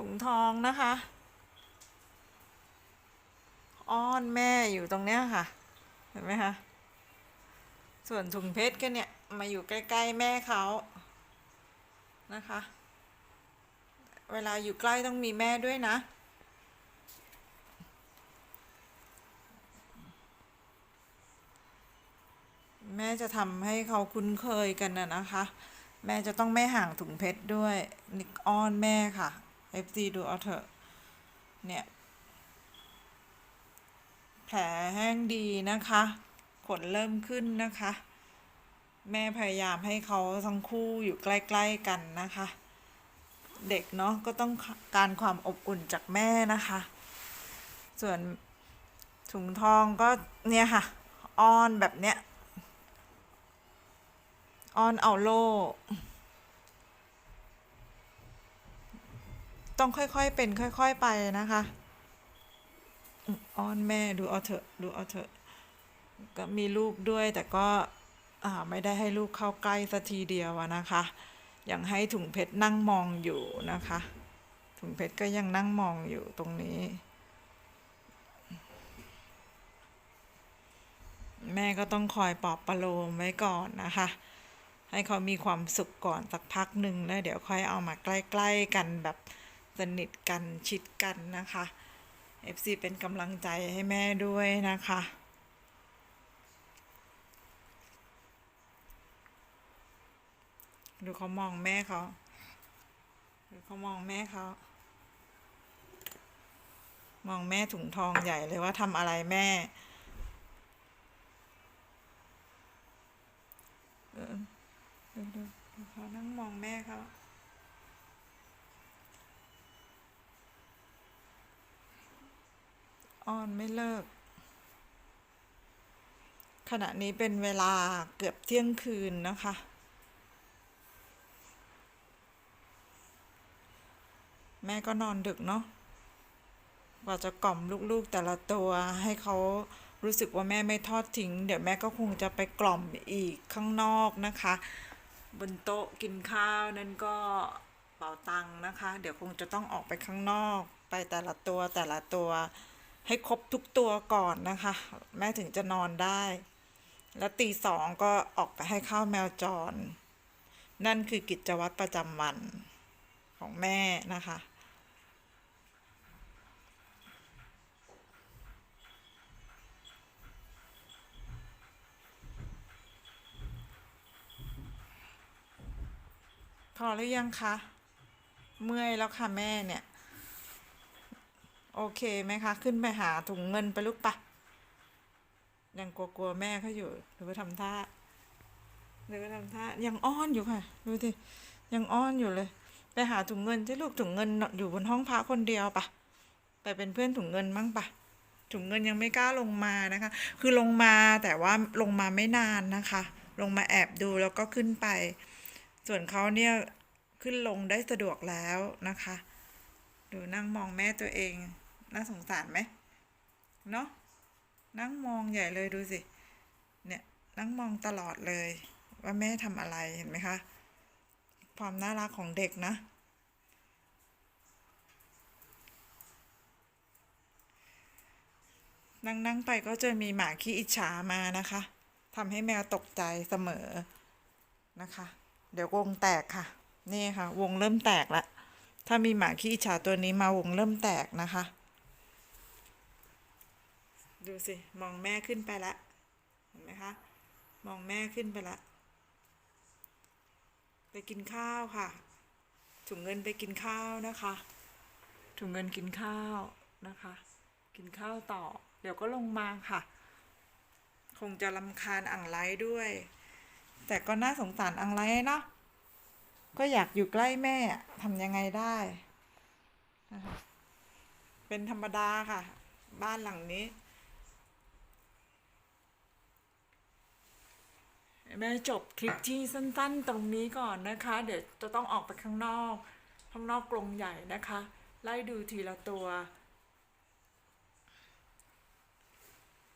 ถุงทองนะคะ อ้อนแม่อยู่ตรงเนี้ยค่ะ เห็นไหมคะ ส่วนถุงเพชรก็เนี่ย มาอยู่ใกล้ ๆ แม่เขานะคะ เวลาอยู่ใกล้ต้องมีแม่ด้วยนะแม่จะทำให้เขาคุ้นเคยกันนะนะคะ แม่จะต้องไม่ห่างถุงเพชรด้วยนิกอ้อนแม่ค่ะ FC ดูเอาเถอะ เนี่ย แผลแห้งดีนะคะ ขนเริ่มขึ้นนะคะ แม่พยายามให้เขาทั้งคู่อยู่ใกล้ ๆ กันนะคะ เด็กเนาะก็ต้องการความอบอุ่นจากแม่นะคะ ส่วนถุงทองก็เนี่ยค่ะ อ้อนแบบเนี้ย อ้อนเอาโล่ ต้องค่อยๆเป็นค่อยๆไปนะคะอ้อนแม่ดูเอาเถอะดูเอาเถอะก็มีลูกด้วยแต่ก็ไม่ได้ให้ลูกเข้าใกล้สักทีเดียวนะคะยังให้ถุงเพชรนั่งมองอยู่นะคะ ถุงเพชรก็ยังนั่งมองอยู่ตรงนี้ แม่ก็ต้องคอยปลอบประโลมไว้ก่อนนะคะ ให้เขามีความสุขก่อนสักพักหนึ่งแล้วเดี๋ยวค่อยเอามาใกล้ ๆ กันแบบ สนิทกันชิดกันนะคะ FC เป็นกำลังใจให้แม่ด้วยนะคะดูเขามองแม่เขาดูเขามองแม่เขา มองแม่ถุงทองใหญ่เลยว่าทำอะไรแม่เออดูดูดูเขานั่งมองแม่เขา อ้อนไม่เลิก ขณะนี้เป็นเวลาเกือบเที่ยงคืนนะคะ แม่ก็นอนดึกเนาะกว่าจะกล่อมลูกๆแต่ละตัวให้เขารู้สึกว่าแม่ไม่ทอดทิ้ง เดี๋ยวแม่ก็คงจะไปกล่อมอีกข้างนอกนะคะ บนโต๊ะกินข้าวนั่นก็เป่าตังค์นะคะ เดี๋ยวคงจะต้องออกไปข้างนอก ไปแต่ละตัวแต่ละตัว ให้ครบทุกตัวก่อนนะคะ แม่ถึงจะนอนได้ แล้วตีสองก็ออกไปให้ข้าวแมวจร นั่นคือกิจวัตรประจำวันของแม่นะคะพอหรือยังคะ เมื่อยแล้วค่ะแม่เนี่ย โอเคไหมคะ ขึ้นไปหาถุงเงินไปลูกปะยังกลัวๆแม่เขาอยู่หรือว่าทำท่าหรือว่าทำท่ายังอ้อนอยู่ค่ะดูสิยังอ้อนอยู่เลย ไปหาถุงเงินที่ลูกถุงเงินอยู่บนห้องพระคนเดียวปะไปเป็นเพื่อนถุงเงินมั่งปะถุงเงินยังไม่กล้าลงมานะคะ คือลงมาแต่ว่าลงมาไม่นานนะคะ ลงมาแอบดูแล้วก็ขึ้นไป ส่วนเขาเนี่ยขึ้นลงได้สะดวกแล้วนะคะ ดูนั่งมองแม่ตัวเอง น่าสงสารไหมเนาะนั่งมองใหญ่เลยดูสิ เนี่ยนั่งมองตลอดเลย ว่าแม่ทำอะไรเห็นไหมคะ ความน่ารักของเด็กนะ นั่งนั่งไปก็จะมีหมาขี้อิจฉามานะคะทำให้แมวตกใจเสมอนะคะ เดี๋ยววงแตกค่ะ นี่ค่ะ วงเริ่มแตกล้วถ้ามีหมาขี้อิจฉาตัวนี้มาวงเริ่มแตกนะคะ ดูสิ มองแม่ขึ้นไปละเห็นไหมคะ มองแม่ขึ้นไปละ ไปกินข้าวค่ะ ถุงเงินไปกินข้าวนะคะ ถุงเงินกินข้าวนะคะ กินข้าวต่อ เดี๋ยวก็ลงมาค่ะ คงจะลำคาญอ่างไร้ด้วย แต่ก็น่าสงสารอ่างไร้เนาะ ก็อยากอยู่ใกล้แม่ทำยังไงได้นะคะเป็นธรรมดาค่ะ บ้านหลังนี้ แม่จบคลิปที่สั้นๆ ตรงนี้ก่อนนะคะ เดี๋ยวจะต้องออกไปข้างนอก ข้างนอกกรงใหญ่นะคะ ไล่ดูทีละตัว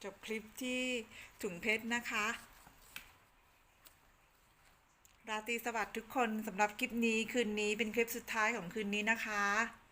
จบคลิปที่ถุงเพชรนะคะ ราตรีสวัสดิ์ทุกคนสำหรับคลิปนี้คืนนี้เป็นคลิปสุดท้ายของคืนนี้นะคะ